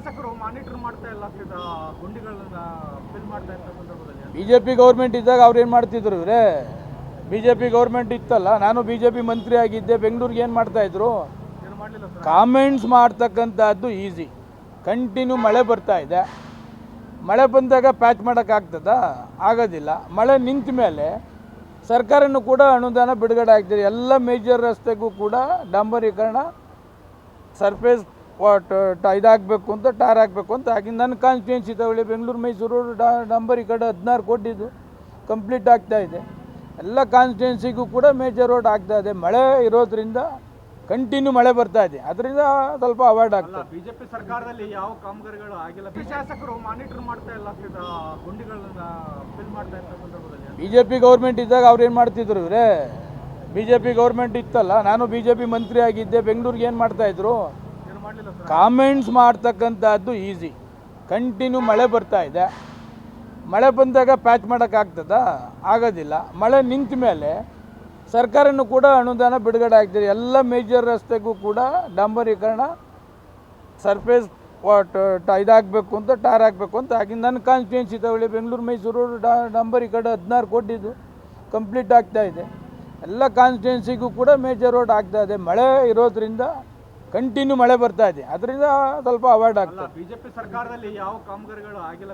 ಶಾಸಕರು ಮಾನಿಟರ್ ಮಾಡ್ತಾ ಇಲ್ಲ ಗುಂಡಿಗಳನ್ನ ಫಿಲ್ ಮಾಡ್ತಾ ಇದ್ದ ಸಂದರ್ಭದಲ್ಲಿ ಬಿ ಜೆ ಪಿ ಗೌರ್ಮೆಂಟ್ ಇದ್ದಾಗ ಅವ್ರು ಏನು ಮಾಡ್ತಿದ್ರು ಇವರೇ ಬಿ ಜೆ ಪಿ ಗೌರ್ಮೆಂಟ್ ಇತ್ತಲ್ಲ ನಾನು ಬಿ ಜೆ ಪಿ ಮಂತ್ರಿ ಆಗಿದ್ದೆ ಬೆಂಗಳೂರಿಗೆ ಏನು ಮಾಡ್ತಾಯಿದ್ರು ಕಾಮೆಂಟ್ಸ್ ಮಾಡ್ತಕ್ಕಂಥದ್ದು ಈಸಿ ಕಂಟಿನ್ಯೂ ಮಳೆ ಬರ್ತಾ ಇದೆ. ಮಳೆ ಬಂದಾಗ ಪ್ಯಾಚ್ ಮಾಡೋಕ್ಕಾಗ್ತದಾ ಆಗೋದಿಲ್ಲ. ಮಳೆ ನಿಂತ ಮೇಲೆ ಸರ್ಕಾರನೂ ಕೂಡ ಅನುದಾನ ಬಿಡುಗಡೆ ಆಗ್ತಿದೆ. ಎಲ್ಲ ಮೇಜರ್ ರಸ್ತೆಗೂ ಕೂಡ ಡಾಂಬರೀಕರಣ ಸರ್ಫೇಸ್ ಇದಾಗಬೇಕು ಅಂತ ಟಾರ್ ಹಾಕಬೇಕು ಅಂತ. ಆಗಿ ನನ್ನ ಕಾನ್ಸ್ಟಿಟ್ಯೂನ್ಸಿ ತಗೊಳ್ಳಿ ಬೆಂಗಳೂರು ಮೈಸೂರು ಡಾ ಕಡೆ ಹದಿನಾರು ಕೊಟ್ಟಿದ್ದು ಕಂಪ್ಲೀಟ್ ಆಗ್ತಾ ಇದೆ. ಎಲ್ಲ ಕಾನ್ಸ್ಟಿಟ್ಯೂನ್ಸಿಗೂ ಕೂಡ ಮೇಜರ್ ರೋಡ್ ಆಗ್ತಾ ಇದೆ. ಮಳೆ ಇರೋದ್ರಿಂದ ಕಂಟಿನ್ಯೂ ಮಳೆ ಬರ್ತಾ ಇದೆ. ಅದರಿಂದ ಸ್ವಲ್ಪ ಅವಾಯ್ಡ್ ಆಗ್ತದೆ. ಬಿಜೆಪಿ ಸರ್ಕಾರದಲ್ಲಿ ಯಾವ ಕಾಮಗಾರಿಗಳು ಆಗಿಲ್ಲ. ಬಿ ಶಾಸಕರು ಮಾನಿಟರ್ ಮಾಡ್ತಾ ಇಲ್ಲ. ಗುಂಡಿಗಳನ್ನ ಫಿಲ್ ಮಾಡ್ತಾ ಇದ್ದ ಸಂದರ್ಭದಲ್ಲಿ. ಬಿ ಜೆ ಪಿ ಗೌರ್ಮೆಂಟ್ ಇದ್ದಾಗ ಅವ್ರು ಏನು ಮಾಡ್ತಿದ್ರು ಇವರೇ? ಬಿ ಜೆ ಪಿ ಗೌರ್ಮೆಂಟ್ ಇತ್ತಲ್ಲ ನಾನು ಬಿ ಜೆ ಪಿ ಮಂತ್ರಿ ಆಗಿದ್ದೆ ಬೆಂಗಳೂರಿಗೆ ಏನು ಮಾಡ್ತಾಯಿದ್ರು ಕಾಮೆಂಟ್ಸ್ ಮಾಡ್ತಕ್ಕಂಥದ್ದು ಈಸಿ ಕಂಟಿನ್ಯೂ ಮಳೆ ಬರ್ತಾ ಇದೆ. ಮಳೆ ಬಂದಾಗ ಪ್ಯಾಚ್ ಮಾಡೋಕ್ಕಾಗ್ತದ ಆಗೋದಿಲ್ಲ. ಮಳೆ ನಿಂತ ಮೇಲೆ ಸರ್ಕಾರನೂ ಕೂಡ ಅನುದಾನ ಬಿಡುಗಡೆ ಆಗ್ತಿದೆ. ಎಲ್ಲ ಮೇಜರ್ ರಸ್ತೆಗೂ ಕೂಡ ಡಾಂಬರೀಕರಣ ಸರ್ಫೇಸ್ ಇದಾಗಬೇಕು ಅಂತ ಟಾರ್ ಹಾಕಬೇಕು ಅಂತ ಹಾಕಿ ನನ್ನ ಕಾನ್ಸ್ಟಿಟ್ಯೂನ್ಸಿ ತಗೊಳ್ಳಿ, ಬೆಂಗಳೂರು, ಮೈಸೂರು, ಡಾ ಡಾಂಬರೀಕರಣ ಹದಿನಾರು ಕೋಟಿದು ಕಂಪ್ಲೀಟ್ ಆಗ್ತಾ ಇದೆ. ಎಲ್ಲ ಕಾನ್ಸ್ಟಿಟ್ಯೂನ್ಸಿಗೂ ಕೂಡ ಮೇಜರ್ ರೋಡ್ ಆಗ್ತಾ ಇದೆ. ಮಳೆ ಇರೋದ್ರಿಂದ ಕಂಟಿನ್ಯೂ ಮಳೆ ಬರ್ತಾ ಇದೆ. ಅದರಿಂದ ಸ್ವಲ್ಪ ಅವಾಯ್ಡ್ ಆಗ್ತದೆ. ಬಿಜೆಪಿ ಸರ್ಕಾರದಲ್ಲಿ ಯಾವ ಕಾಮಗಾರಿಗಳು ಆಗಿಲ್ಲ.